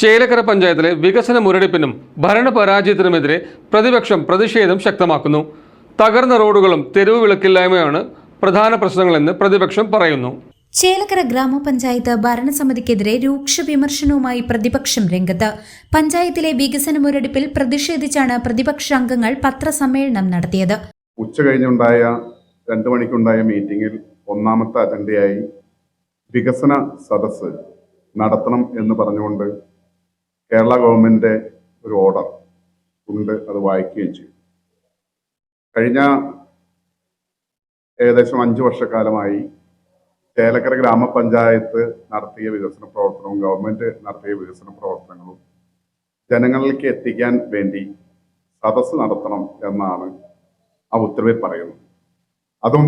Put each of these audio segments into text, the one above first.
ചേലക്കര പഞ്ചായത്തിലെ വികസന മുരടിപ്പിനും ഭരണപരാജയത്തിനുമെതിരെ പ്രതിപക്ഷം പ്രതിഷേധം ശക്തമാക്കുന്നു. തകർന്ന റോഡുകളും തെരുവ് വിളക്കില്ലായ്മയാണ് പ്രധാന പ്രശ്നങ്ങളെന്ന് പ്രതിപക്ഷം പറയുന്നു. ചേലക്കര ഗ്രാമപഞ്ചായത്ത് ഭരണസമിതിക്കെതിരെ രൂക്ഷ വിമർശനവുമായി പ്രതിപക്ഷം രംഗത്ത്. പഞ്ചായത്തിലെ വികസന മുരടിപ്പിൽ പ്രതിഷേധിച്ചാണ് പ്രതിപക്ഷ അംഗങ്ങൾ പത്രസമ്മേളനം നടത്തിയത്. ഉച്ച കഴിഞ്ഞുണ്ടായ രണ്ടു മണിക്കുണ്ടായ മീറ്റിംഗിൽ ഒന്നാമത്തെ അജണ്ടയായി വികസന സദസ് നടത്തണം എന്ന് പറഞ്ഞുകൊണ്ട് കേരള ഗവൺമെന്റ് ഒരു ഓർഡർ ഉണ്ട് അത് വായിക്കുകയും ചെയ്തു കഴിഞ്ഞ ഏകദേശം അഞ്ച് വർഷക്കാലമായി ചേലക്കര ഗ്രാമപഞ്ചായത്ത് നടത്തിയ വികസന പ്രവർത്തനവും ഗവൺമെന്റ് നടത്തിയ വികസന പ്രവർത്തനങ്ങളും ജനങ്ങളിലേക്ക് എത്തിക്കാൻ വേണ്ടി സദസ് നടത്തണം എന്നാണ് ആ ഉത്തരവിൽ പറയുന്നത്. അതും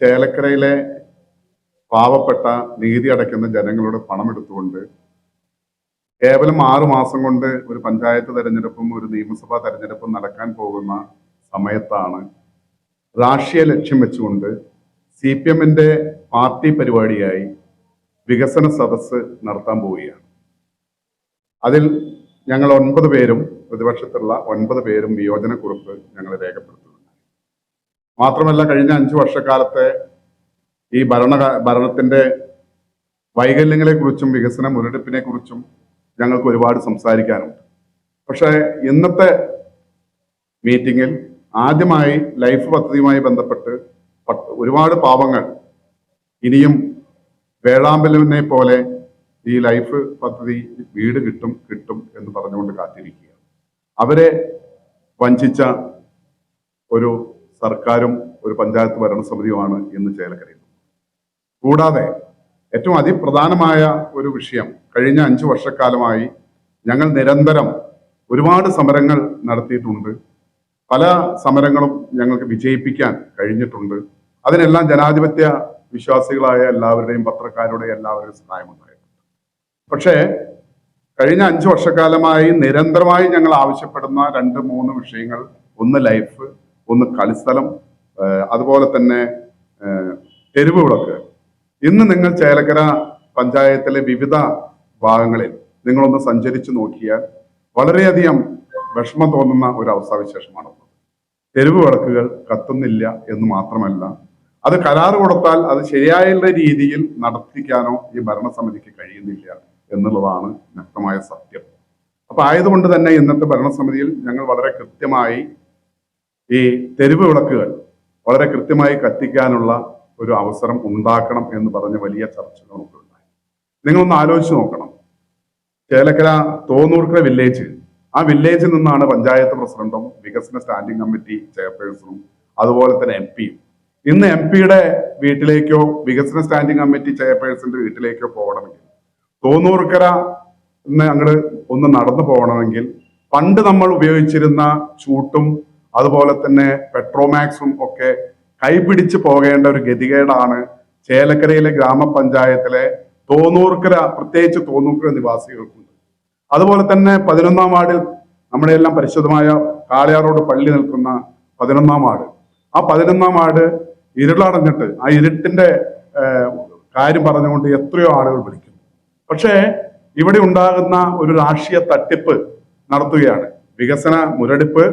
ചേലക്കരയിലെ പാവപ്പെട്ട നീതി അടയ്ക്കുന്ന ജനങ്ങളുടെ പണം എടുത്തുകൊണ്ട് കേവലം ആറു മാസം കൊണ്ട് ഒരു പഞ്ചായത്ത് തെരഞ്ഞെടുപ്പും ഒരു നിയമസഭാ തെരഞ്ഞെടുപ്പും നടക്കാൻ പോകുന്ന സമയത്താണ് രാഷ്ട്രീയ ലക്ഷ്യം വെച്ചുകൊണ്ട് സി പി എമ്മിന്റെ പാർട്ടി പരിപാടിയായി വികസന സദസ്സ് നടത്താൻ പോവുകയാണ്. അതിൽ ഞങ്ങൾ ഒൻപത് പേരും പ്രതിപക്ഷത്തുള്ള ഒൻപത് പേരും വിയോജനക്കുറിപ്പ് ഞങ്ങൾ രേഖപ്പെടുത്തുന്നുണ്ട്. മാത്രമല്ല കഴിഞ്ഞ അഞ്ചു വർഷക്കാലത്തെ ഈ ഭരണ ഭരണത്തിന്റെ വൈകല്യങ്ങളെക്കുറിച്ചും വികസന മുരടിപ്പിനെ കുറിച്ചും ഞങ്ങൾക്ക് ഒരുപാട് സംസാരിക്കാനുണ്ട്. പക്ഷേ ഇന്നത്തെ മീറ്റിങ്ങിൽ ആദ്യമായി ലൈഫ് പദ്ധതിയുമായി ബന്ധപ്പെട്ട് ഒരുപാട് പാവങ്ങൾ ഇനിയും വേളാമ്പലിനെ പോലെ ഈ ലൈഫ് പദ്ധതി വീട് കിട്ടും കിട്ടും എന്ന് പറഞ്ഞുകൊണ്ട് കാത്തിരിക്കുക അവരെ വഞ്ചിച്ച ഒരു സർക്കാരും ഒരു പഞ്ചായത്ത് ഭരണസമിതിയുമാണ് ഇന്ന് ചേലക്കരയിൽ. കൂടാതെ ഏറ്റവും അതിപ്രധാനമായ ഒരു വിഷയം കഴിഞ്ഞ അഞ്ച് വർഷക്കാലമായി ഞങ്ങൾ നിരന്തരം ഒരുപാട് സമരങ്ങൾ നടത്തിയിട്ടുണ്ട്. പല സമരങ്ങളും ഞങ്ങൾക്ക് വിജയിപ്പിക്കാൻ കഴിഞ്ഞിട്ടുണ്ട്. അതിനെല്ലാം ജനാധിപത്യ വിശ്വാസികളായ എല്ലാവരുടെയും പത്രക്കാരുടെയും എല്ലാവരുടെയും സഹായമുണ്ടായിട്ടുണ്ട്. പക്ഷേ കഴിഞ്ഞ അഞ്ച് വർഷക്കാലമായി നിരന്തരമായി ഞങ്ങൾ ആവശ്യപ്പെടുന്ന രണ്ട് മൂന്ന് വിഷയങ്ങൾ. ഒന്ന് ലൈഫ് ഒന്ന് കളിസ്ഥലം അതുപോലെ തന്നെ തെരുവ് വിളക്ക്. ഇന്ന് നിങ്ങൾ ചേലക്കര പഞ്ചായത്തിലെ വിവിധ ഭാഗങ്ങളിൽ നിങ്ങളൊന്ന് സഞ്ചരിച്ചു നോക്കിയാൽ വളരെയധികം വിഷമം തോന്നുന്ന ഒരു അവസ്ഥാവിശേഷമാണ് തെരുവ് വിളക്കുകൾ കത്തുന്നില്ല എന്ന് മാത്രമല്ല അത് കരാർ കൊടുത്താൽ അത് ശരിയായ രീതിയിൽ നടത്തിക്കാനോ ഈ ഭരണസമിതിക്ക് കഴിയുന്നില്ല എന്നുള്ളതാണ് വ്യക്തമായ സത്യം. അപ്പൊ ആയതുകൊണ്ട് തന്നെ ഇന്നത്തെ ഭരണസമിതിയിൽ ഞങ്ങൾ വളരെ കൃത്യമായി ഈ തെരുവ് വിളക്കുകൾ വളരെ കൃത്യമായി കത്തിക്കാനുള്ള ഒരു അവസരം ഉണ്ടാക്കണം എന്ന് പറഞ്ഞ വലിയ ചർച്ചകൾ നമുക്കുണ്ടായി നിങ്ങളൊന്ന് ആലോചിച്ച് നോക്കണം. ചേലക്കര തോന്നൂർക്കര വില്ലേജ് ആ വില്ലേജിൽ നിന്നാണ് പഞ്ചായത്ത് പ്രസിഡന്റും വികസന സ്റ്റാൻഡിംഗ് കമ്മിറ്റി ചെയർപേഴ്സണും അതുപോലെ തന്നെ എം പിയും ഇന്ന് എം പിയുടെ വീട്ടിലേക്കോ വികസന സ്റ്റാൻഡിംഗ് കമ്മിറ്റി ചെയർപേഴ്സന്റെ വീട്ടിലേക്കോ പോകണമെങ്കിൽ തോന്നൂർക്കര അങ്ങോട്ട് ഒന്ന് നടന്നു പോകണമെങ്കിൽ പണ്ട് നമ്മൾ ഉപയോഗിച്ചിരുന്ന ചൂട്ടും അതുപോലെ തന്നെ പെട്രോമാക്സും ഒക്കെ കൈപിടിച്ച് പോകേണ്ട ഒരു ഗതികേടാണ് ചേലക്കരയിലെ ഗ്രാമപഞ്ചായത്തിലെ തോന്നൂർക്കര പ്രത്യേകിച്ച് തോന്നൂർക്കര നിവാസികൾക്കുണ്ട്. അതുപോലെ തന്നെ പതിനൊന്നാം വാർഡിൽ നമ്മുടെ എല്ലാം പരിശുദ്ധമായ കാളയാറോട് പള്ളി നിൽക്കുന്ന പതിനൊന്നാം വാർഡ്. ആ പതിനൊന്നാം വാർഡ് ഇരുളടഞ്ഞിട്ട് ആ ഇരുട്ടിന്റെ കാര്യം പറഞ്ഞുകൊണ്ട് എത്രയോ ആളുകൾ വിളിക്കുന്നു പക്ഷേ ഇവിടെ ഉണ്ടാകുന്ന ഒരു രാഷ്ട്രീയ തട്ടിപ്പ് നടത്തുകയാണ്. വികസന മുരടിപ്പ്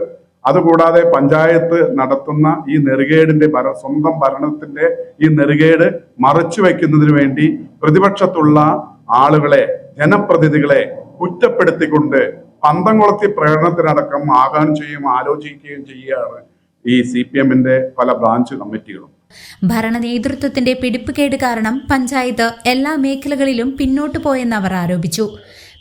അതുകൂടാതെ പഞ്ചായത്ത് നടത്തുന്ന ഈ നെറുകേടിന്റെ ഭര സ്വന്തം ഭരണത്തിന്റെ ഈ നെറുകേട് മറച്ചു വെക്കുന്നതിന് വേണ്ടി പ്രതിപക്ഷത്തുള്ള ആളുകളെ ജനപ്രതിനിധികളെ കുറ്റപ്പെടുത്തിക്കൊണ്ട് പന്തംകുളത്തി പ്രകടനത്തിനടക്കം ആഹ്വാനം ചെയ്യുകയും ആലോചിക്കുകയും ചെയ്യുകയാണ് ഈ സി പി എമ്മിന്റെ പല ബ്രാഞ്ച് കമ്മിറ്റികളും. ഭരണ നേതൃത്വത്തിന്റെ പിടിപ്പുകേട് കാരണം പഞ്ചായത്ത് എല്ലാ മേഖലകളിലും പിന്നോട്ടു പോയെന്ന് അവർ ആരോപിച്ചു.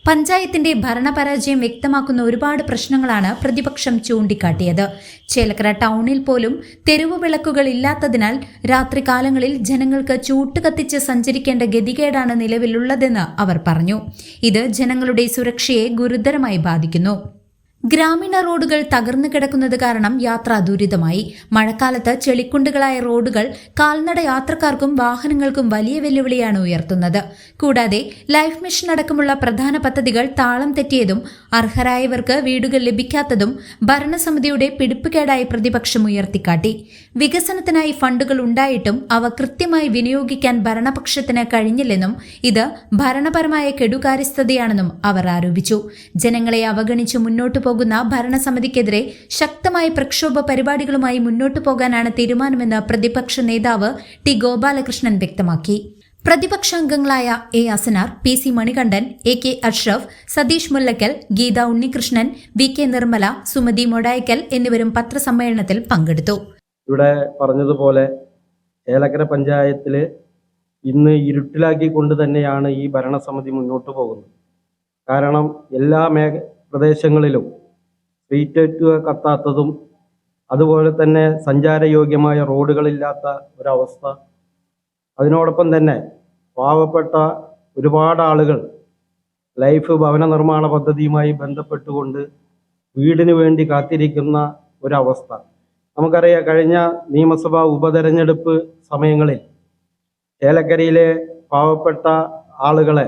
പഞ്ചായത്തിന്റെ ഭരണപരാജയം വ്യക്തമാക്കുന്ന ഒരുപാട് പ്രശ്നങ്ങളാണ് പ്രതിപക്ഷം ചൂണ്ടിക്കാട്ടിയത്. ചേലക്കര ടൗണിൽ പോലും തെരുവു വിളക്കുകൾ ഇല്ലാത്തതിനാൽ രാത്രികാലങ്ങളിൽ ജനങ്ങൾക്ക് ചൂട്ട് കത്തിച്ച് സഞ്ചരിക്കേണ്ട ഗതികേടാണ് നിലവിലുള്ളതെന്ന് അവർ പറഞ്ഞു. ഇത് ജനങ്ങളുടെ സുരക്ഷയെ ഗുരുതരമായി ബാധിക്കുന്നു. ഗ്രാമീണ റോഡുകൾ തകർന്നു കിടക്കുന്നത് കാരണം യാത്ര ദുരിതമായി. മഴക്കാലത്ത് ചെളിക്കുണ്ടുകളായ റോഡുകൾ കാൽനട യാത്രക്കാർക്കും വാഹനങ്ങൾക്കും വലിയ വെല്ലുവിളിയാണ് ഉയർത്തുന്നത്. കൂടാതെ ലൈഫ് മിഷൻ അടക്കമുള്ള പ്രധാന പദ്ധതികൾ താളം തെറ്റിയതും അർഹരായവർക്ക് വീടുകൾ ലഭിക്കാത്തതും ഭരണസമിതിയുടെ പിടിപ്പുകേടായി പ്രതിപക്ഷം ഉയർത്തിക്കാട്ടി. വികസനത്തിനായി ഫണ്ടുകൾ ഉണ്ടായിട്ടും അവ കൃത്യമായി വിനിയോഗിക്കാൻ ഭരണപക്ഷത്തിന് കഴിഞ്ഞില്ലെന്നും ഇത് ഭരണപരമായ കെടുകാര്യസ്ഥതയാണെന്നും അവർ ആരോപിച്ചു. ജനങ്ങളെ അവഗണിച്ച് മുന്നോട്ടു പോകുന്ന ഭരണസമിതിക്കെതിരെ ശക്തമായ പ്രക്ഷോഭ പരിപാടികളുമായി മുന്നോട്ടു പോകാനാണ് തീരുമാനമെന്ന് പ്രതിപക്ഷ നേതാവ് ടി ഗോപാലകൃഷ്ണൻ വ്യക്തമാക്കി. പ്രതിപക്ഷാംഗങ്ങളായ A Asanar P C Manikandan A K Ashraf Satheesh Mullakkal Geetha Unnikrishnan V K Nirmala Sumathi Modayakkal എന്നിവരും പത്രസമ്മേളനത്തിൽ പങ്കെടുത്തു. ഇവിടെ പറഞ്ഞതുപോലെ ഏലക്കര പഞ്ചായത്തിൽ ഇന്ന് ഇരുട്ടിലാക്കിക്കൊണ്ട് തന്നെയാണ് ഈ ഭരണസമിതി മുന്നോട്ട് പോകുന്നത്. കാരണം എല്ലാ പ്രദേശങ്ങളിലും ലൈറ്റ് കത്താത്തതും അതുപോലെ തന്നെ സഞ്ചാരയോഗ്യമായ റോഡുകളില്ലാത്ത ഒരവസ്ഥ. അതിനോടൊപ്പം തന്നെ പാവപ്പെട്ട ഒരുപാട് ആളുകൾ ലൈഫ് ഭവന നിർമ്മാണ പദ്ധതിയുമായി ബന്ധപ്പെട്ടുകൊണ്ട് വീടിന് വേണ്ടി കാത്തിരിക്കുന്ന ഒരവസ്ഥ. നമുക്കറിയാം കഴിഞ്ഞ നിയമസഭാ ഉപതെരഞ്ഞെടുപ്പ് സമയങ്ങളിൽ ചേലക്കരയിലെ പാവപ്പെട്ട ആളുകളെ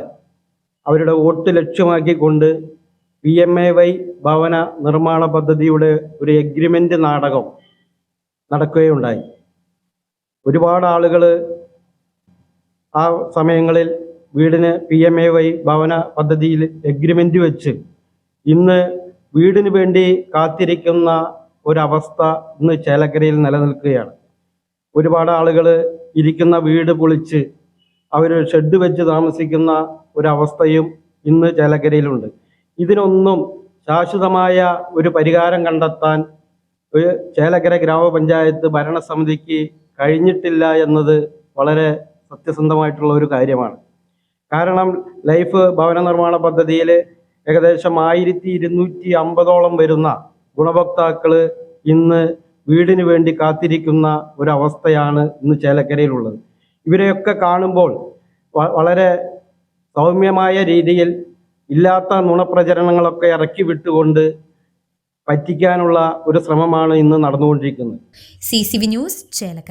അവരുടെ വോട്ട് ലക്ഷ്യമാക്കിക്കൊണ്ട് പി എം എ വൈ ഭവന നിർമ്മാണ പദ്ധതിയുടെ ഒരു എഗ്രിമെന്റ് നാടകം നടക്കുകയുണ്ടായി. ഒരുപാട് ആളുകൾ ആ സമയങ്ങളിൽ വീടിന് പി എം എ വൈ ഭവന പദ്ധതിയിൽ എഗ്രിമെന്റ് വെച്ച് ഇന്ന് വീടിന് വേണ്ടി കാത്തിരിക്കുന്ന ഒരവസ്ഥ ഇന്ന് ചേലക്കരയിൽ നിലനിൽക്കുകയാണ്. ഒരുപാട് ആളുകൾ ഇരിക്കുന്ന വീട് പൊളിച്ച് അവർ ഷെഡ് വെച്ച് താമസിക്കുന്ന ഒരവസ്ഥയും ഇന്ന് ചേലക്കരയിലുണ്ട്. ഇതിനൊന്നും ശാശ്വതമായ ഒരു പരിഹാരം കണ്ടെത്താൻ ഒരു ചേലക്കര ഗ്രാമപഞ്ചായത്ത് ഭരണസമിതിക്ക് കഴിഞ്ഞിട്ടില്ല എന്നത് വളരെ സത്യസന്ധമായിട്ടുള്ള ഒരു കാര്യമാണ്. കാരണം ലൈഫ് ഭവന നിർമ്മാണ പദ്ധതിയിൽ ഏകദേശം ആയിരത്തി ഇരുന്നൂറ്റി അമ്പതോളം വരുന്ന ഗുണഭോക്താക്കൾ ഇന്ന് വീടിന് വേണ്ടി കാത്തിരിക്കുന്ന ഒരവസ്ഥയാണ് ഇന്ന് ചേലക്കരയിലുള്ളത്. ഇവരെയൊക്കെ കാണുമ്പോൾ വളരെ സൗമ്യമായ രീതിയിൽ ഇല്ലാത്ത നുണപ്രചരണങ്ങളൊക്കെ ഇറക്കി വിട്ടുകൊണ്ട് പറ്റിക്കാനുള്ള ഒരു ശ്രമമാണ് ഇന്ന് നടന്നുകൊണ്ടിരിക്കുന്നത്. C C V news Chelakkara.